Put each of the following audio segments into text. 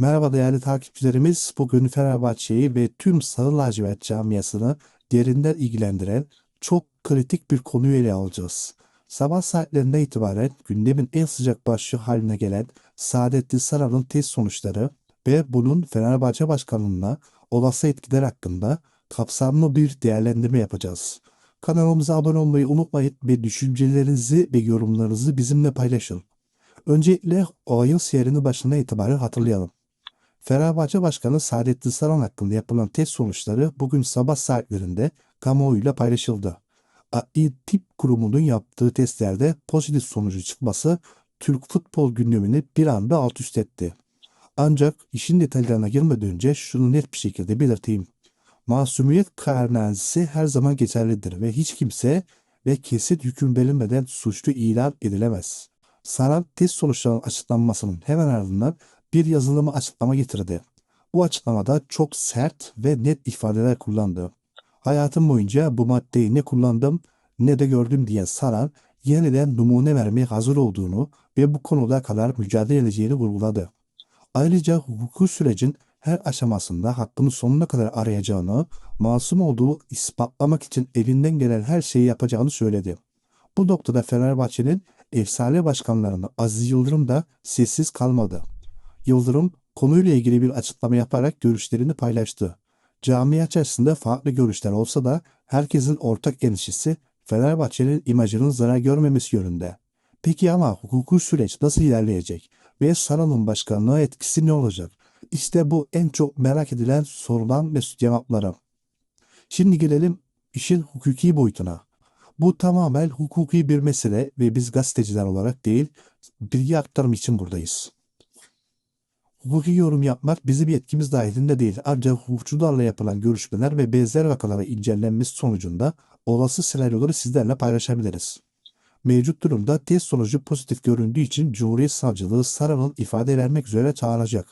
Merhaba değerli takipçilerimiz. Bugün Fenerbahçe'yi ve tüm Sarı Lacivert camiasını derinden ilgilendiren çok kritik bir konuyu ele alacağız. Sabah saatlerinde itibaren gündemin en sıcak başlığı haline gelen Saadettin Saran'ın test sonuçları ve bunun Fenerbahçe Başkanlığı'na olası etkiler hakkında kapsamlı bir değerlendirme yapacağız. Kanalımıza abone olmayı unutmayın ve düşüncelerinizi ve yorumlarınızı bizimle paylaşın. Öncelikle o ayın seyrini başına itibaren hatırlayalım. Fenerbahçe Başkanı Saadettin Saran hakkında yapılan test sonuçları bugün sabah saatlerinde kamuoyuyla paylaşıldı. Adli Tıp Kurumu'nun yaptığı testlerde pozitif sonucu çıkması Türk futbol gündemini bir anda alt üst etti. Ancak işin detaylarına girmeden önce şunu net bir şekilde belirteyim. Masumiyet kararnamesi her zaman geçerlidir ve hiç kimse ve kesin hüküm verilmeden suçlu ilan edilemez. Saran test sonuçlarının açıklanmasının hemen ardından bir yazılımı açıklama getirdi. Bu açıklamada çok sert ve net ifadeler kullandı. Hayatım boyunca bu maddeyi ne kullandım ne de gördüm diyen Saran yeniden numune vermeye hazır olduğunu ve bu konuda kadar mücadele edeceğini vurguladı. Ayrıca hukuki sürecin her aşamasında hakkını sonuna kadar arayacağını, masum olduğu ispatlamak için elinden gelen her şeyi yapacağını söyledi. Bu noktada Fenerbahçe'nin efsane başkanlarını Aziz Yıldırım da sessiz kalmadı. Yıldırım konuyla ilgili bir açıklama yaparak görüşlerini paylaştı. Cami içerisinde farklı görüşler olsa da herkesin ortak endişesi Fenerbahçe'nin imajının zarar görmemesi yönünde. Peki ama hukuki süreç nasıl ilerleyecek ve Saran'ın başkanlığı etkisi ne olacak? İşte bu en çok merak edilen sorulan ve cevapları. Şimdi gelelim işin hukuki boyutuna. Bu tamamen hukuki bir mesele ve biz gazeteciler olarak değil, bilgi aktarım için buradayız. Hukuki yorum yapmak bizim yetkimiz dahilinde değil. Ancak hukukçularla yapılan görüşmeler ve benzer vakalara incelenmesi sonucunda olası senaryoları sizlerle paylaşabiliriz. Mevcut durumda test sonucu pozitif göründüğü için Cumhuriyet Savcılığı Saran'ın ifade vermek üzere çağıracak.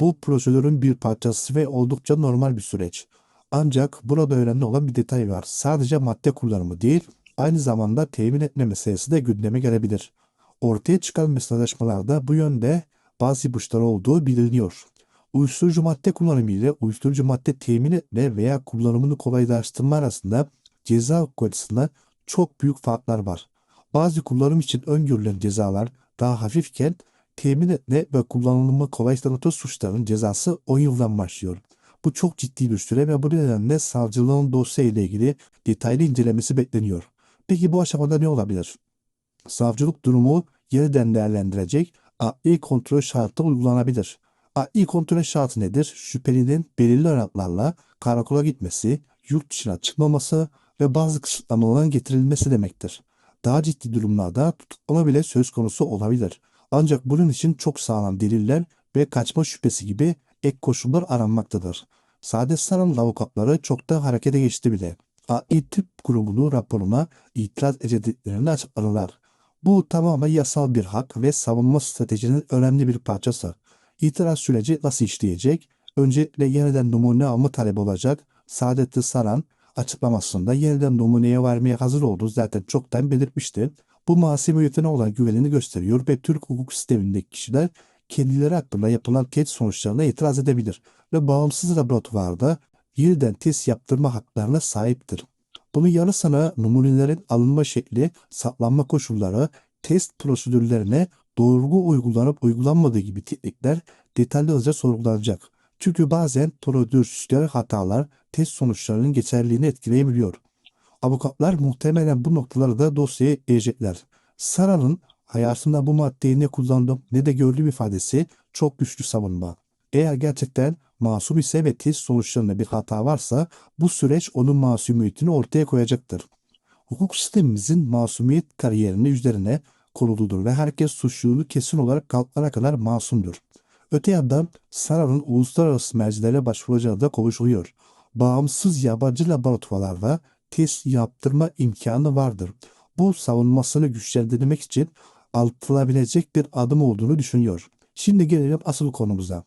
Bu prosedürün bir parçası ve oldukça normal bir süreç. Ancak burada önemli olan bir detay var. Sadece madde kullanımı değil, aynı zamanda temin etme meselesi de gündeme gelebilir. Ortaya çıkan mesajlaşmalarda bu yönde bazı ipuçları olduğu biliniyor. Uyuşturucu madde kullanımı ile uyuşturucu madde temin etme veya kullanımını kolaylaştırma arasında ceza hukuku çok büyük farklar var. Bazı kullanım için öngörülen cezalar daha hafifken temin etme ve kullanımı kolaylaştırma suçlarının cezası 10 yıldan başlıyor. Bu çok ciddi bir süre ve bu nedenle savcılığın dosya ile ilgili detaylı incelemesi bekleniyor. Peki bu aşamada ne olabilir? Savcılık durumu yeniden değerlendirecek adli kontrol şartı uygulanabilir. Adli kontrol şartı nedir? Şüphelinin belirli aralıklarla karakola gitmesi, yurt dışına çıkmaması ve bazı kısıtlamaların getirilmesi demektir. Daha ciddi durumlarda tutuklama bile söz konusu olabilir. Ancak bunun için çok sağlam deliller ve kaçma şüphesi gibi ek koşullar aranmaktadır. Saadet Saran avukatları çok da harekete geçti bile. Adli Tıp Kurumu'nun raporuna itiraz edeceklerini açıkladılar. Bu tamamen yasal bir hak ve savunma stratejinin önemli bir parçası. İtiraz süreci nasıl işleyecek? Öncelikle yeniden numune alma talebi olacak. Saadettin Saran açıklamasında yeniden numuneye vermeye hazır olduğu zaten çoktan belirtmişti. Bu masumiyetine olan güvenini gösteriyor ve Türk hukuk sistemindeki kişiler kendileri hakkında yapılan test sonuçlarına itiraz edebilir ve bağımsız laboratuvarda yeniden test yaptırma haklarına sahiptir. Bunun yanı sıra numunelerin alınma şekli, saklanma koşulları, test prosedürlerine doğru uygulanıp uygulanmadığı gibi teknikler detaylıca sorgulanacak. Çünkü bazen prosedürel hatalar test sonuçlarının geçerliliğini etkileyebiliyor. Avukatlar muhtemelen bu noktaları da dosyaya ekleyecekler. Sara'nın hayatında bu maddeyi ne kullandım ne de gördüğüm ifadesi çok güçlü savunma. Eğer gerçekten masum ise ve test sonuçlarında bir hata varsa bu süreç onun masumiyetini ortaya koyacaktır. Hukuk sistemimizin masumiyet kariyerini üzerine kuruludur ve herkes suçluluğu kesin olarak kalkana kadar masumdur. Öte yandan Sara'nın uluslararası mercilere başvuracağı da konuşuluyor. Bağımsız yabancı laboratuvarlarda test yaptırma imkanı vardır. Bu savunmasını güçlendirmek için atılabilecek bir adım olduğunu düşünüyor. Şimdi gelelim asıl konumuza.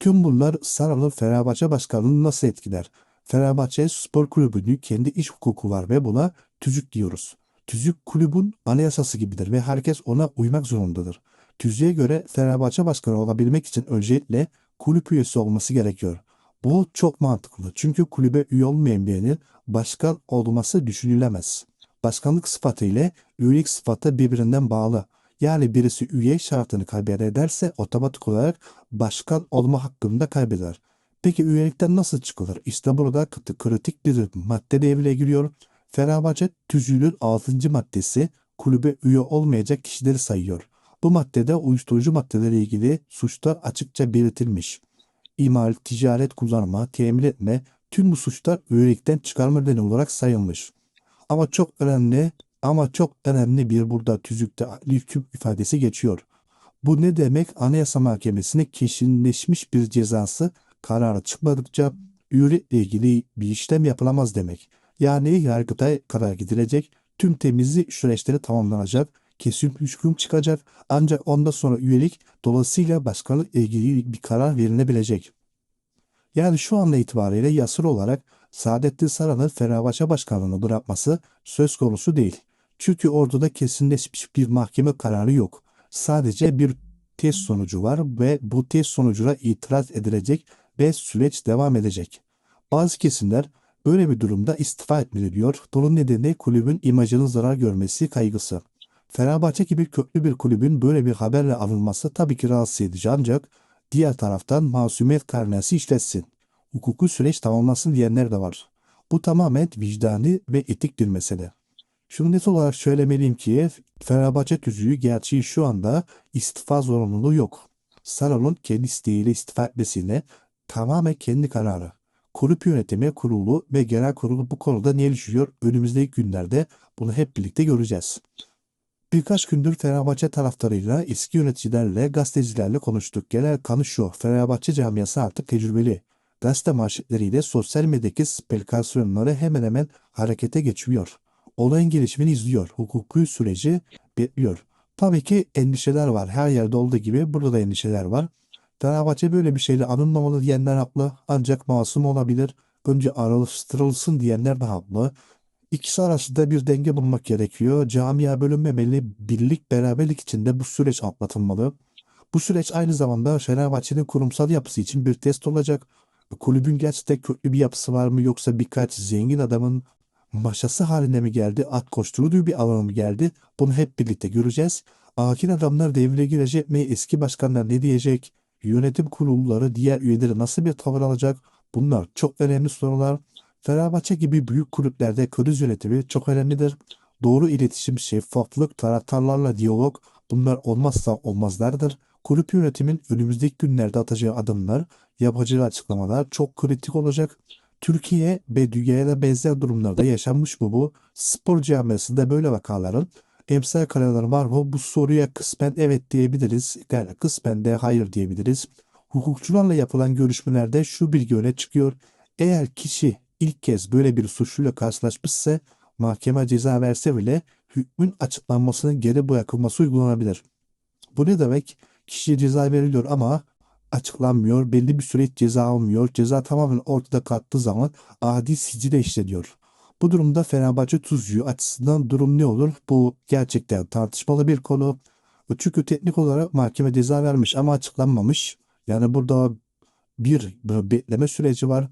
Tüm bunlar Sarı'nın Fenerbahçe başkanını nasıl etkiler? Fenerbahçe Spor Kulübü'nün kendi iş hukuku var ve buna tüzük diyoruz. Tüzük kulübün anayasası gibidir ve herkes ona uymak zorundadır. Tüzüğe göre Fenerbahçe başkanı olabilmek için öncelikle kulüp üyesi olması gerekiyor. Bu çok mantıklı çünkü kulübe üye olmayan birinin başkan olması düşünülemez. Başkanlık sıfatı ile üyelik sıfatı birbirinden bağlı. Yani birisi üye şartını kaybederse otomatik olarak başkan olma hakkını da kaybeder. Peki üyelikten nasıl çıkılır? İşte burada kritik bir madde devreye giriyor. Fenerbahçe tüzüğünün 6. maddesi kulübe üye olmayacak kişileri sayıyor. Bu maddede uyuşturucu maddelerle ilgili suçlar açıkça belirtilmiş. İmal, ticaret kullanma, temin etme tüm bu suçlar üyelikten çıkarma nedeni olarak sayılmış. Ama çok önemli ama çok önemli bir burada tüzükte hüküm ifadesi geçiyor. Bu ne demek? Anayasa Mahkemesi'ne kesinleşmiş bir cezası kararı çıkmadıkça üyelikle ilgili bir işlem yapılamaz demek. Yani yargıta kadar gidilecek, tüm temizlik süreçleri tamamlanacak, kesin hüküm çıkacak ancak ondan sonra üyelik dolayısıyla başkanlıkla ilgili bir karar verilebilecek. Yani şu anda itibariyle yasal olarak Saadettin Saran'ın Fenerbahçe başkanlığını bırakması söz konusu değil. Çünkü ortada kesinleşmiş bir mahkeme kararı yok. Sadece bir test sonucu var ve bu test sonucuna itiraz edilecek ve süreç devam edecek. Bazı kesimler böyle bir durumda istifa etmeli diyor. Bunun nedeni kulübün imajının zarar görmesi kaygısı. Fenerbahçe gibi köklü bir kulübün böyle bir haberle alınması tabii ki rahatsız edici ancak diğer taraftan masumiyet karnesi işletsin. Hukuku süreç tamamlansın diyenler de var. Bu tamamen vicdani ve etik bir mesele. Şunu net olarak söylemeliyim ki Fenerbahçe tüzüğü gerçeği şu anda istifa zorunluluğu yok. Saral'ın kendi isteğiyle istifa etmesiyle tamamen kendi kararı. Kulüp yönetimi kurulu ve genel kurulu bu konuda ne düşünüyor önümüzdeki günlerde bunu hep birlikte göreceğiz. Birkaç gündür Fenerbahçe taraftarıyla, eski yöneticilerle, gazetecilerle konuştuk. Genel kanı şu, Fenerbahçe camiası artık tecrübeli. Gazete manşetleriyle sosyal medyadaki spekülasyonları hemen hemen harekete geçiyor. Olayın gelişimini izliyor. Hukuki süreci bekliyor. Tabii ki endişeler var. Her yerde olduğu gibi burada da endişeler var. Fenerbahçe böyle bir şeyle anılmamalı diyenler haklı. Ancak masum olabilir. Önce araştırılsın diyenler de haklı. İkisi arasında bir denge bulmak gerekiyor. Camia bölünmemeli, birlik beraberlik içinde bu süreç atlatılmalı. Bu süreç aynı zamanda Fenerbahçe'nin kurumsal yapısı için bir test olacak. Kulübün gerçekten köklü bir yapısı var mı yoksa birkaç zengin adamın maşası haline mi geldi, at koşturduğu bir alana mı geldi? Bunu hep birlikte göreceğiz. Akil adamlar devreye girecek mi? Eski başkanlar ne diyecek? Yönetim kurulları diğer üyeleri nasıl bir tavır alacak? Bunlar çok önemli sorular. Fenerbahçe gibi büyük kulüplerde kriz yönetimi çok önemlidir. Doğru iletişim, şeffaflık, taraftarlarla diyalog bunlar olmazsa olmazlardır. Kulüp yönetimin önümüzdeki günlerde atacağı adımlar, yapacağı açıklamalar çok kritik olacak. Türkiye ve dünyaya benzer durumlarda yaşanmış mı bu? Spor camiasında böyle vakaların emsal kararları var mı? Bu soruya kısmen evet diyebiliriz. Yani kısmen de hayır diyebiliriz. Hukukçularla yapılan görüşmelerde şu bilgi öne çıkıyor. Eğer kişi ilk kez böyle bir suçluyla karşılaşmışsa mahkeme ceza verse bile hükmün açıklanmasının geri bırakılması uygulanabilir. Bu ne demek? Kişiye ceza veriliyor ama açıklanmıyor. Belli bir süre ceza almıyor. Ceza tamamen ortada kalktığı zaman adi sicile işleniyor. Bu durumda Fenerbahçe tuzcuğu açısından durum ne olur? Bu gerçekten tartışmalı bir konu. Çünkü teknik olarak mahkeme ceza vermiş ama açıklanmamış. Yani burada bir bekleme süreci var.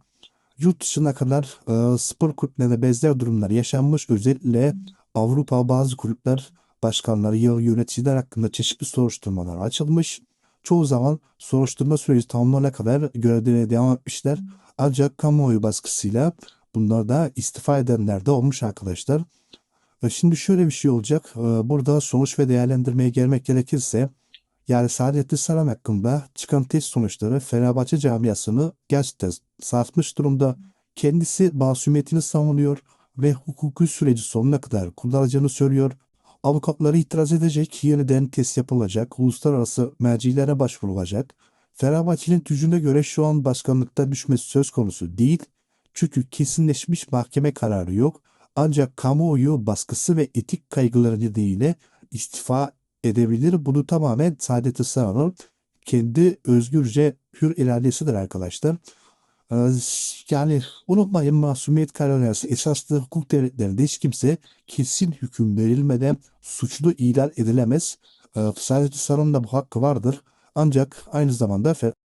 Yurt dışına kadar e, spor kulüplerinde benzer durumlar yaşanmış. Özellikle Avrupa bazı kulüpler başkanları, ya yöneticiler hakkında çeşitli soruşturmalar açılmış. Çoğu zaman soruşturma süreci tamamlanana kadar görevlerine devam etmişler. Ancak kamuoyu baskısıyla bunlar da istifa edenler de olmuş arkadaşlar. E, Şimdi şöyle bir şey olacak. E, Burada sonuç ve değerlendirmeye gelmek gerekirse yani Saadettin Saran hakkında çıkan test sonuçları Fenerbahçe camiasını gerçekten sarsmış durumda. Kendisi masumiyetini savunuyor ve hukuki süreci sonuna kadar kullanacağını söylüyor. Avukatları itiraz edecek, yeniden test yapılacak, uluslararası mercilere başvurulacak. Fenerbahçe'nin tüzüğüne göre şu an başkanlıkta düşmesi söz konusu değil. Çünkü kesinleşmiş mahkeme kararı yok. Ancak kamuoyu baskısı ve etik kaygıları nedeniyle istifa edebilir. Bunu tamamen Saadet Saran'ın kendi özgürce hür iradesidir arkadaşlar. Ee, Yani unutmayın masumiyet kararı esaslı hukuk devletlerinde hiç kimse kesin hüküm verilmeden suçlu ilan edilemez. Sadece Sarı'nın da bu hakkı vardır. Ancak aynı zamanda